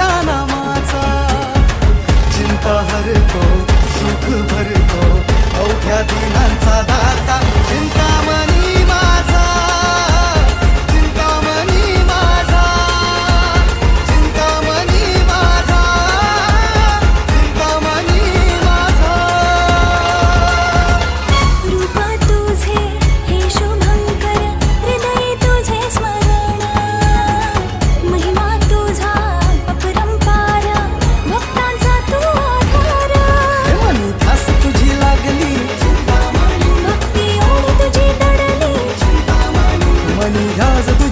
तुझ्या नामाचा चिंता हरतो सुख भरतो निघाज तू.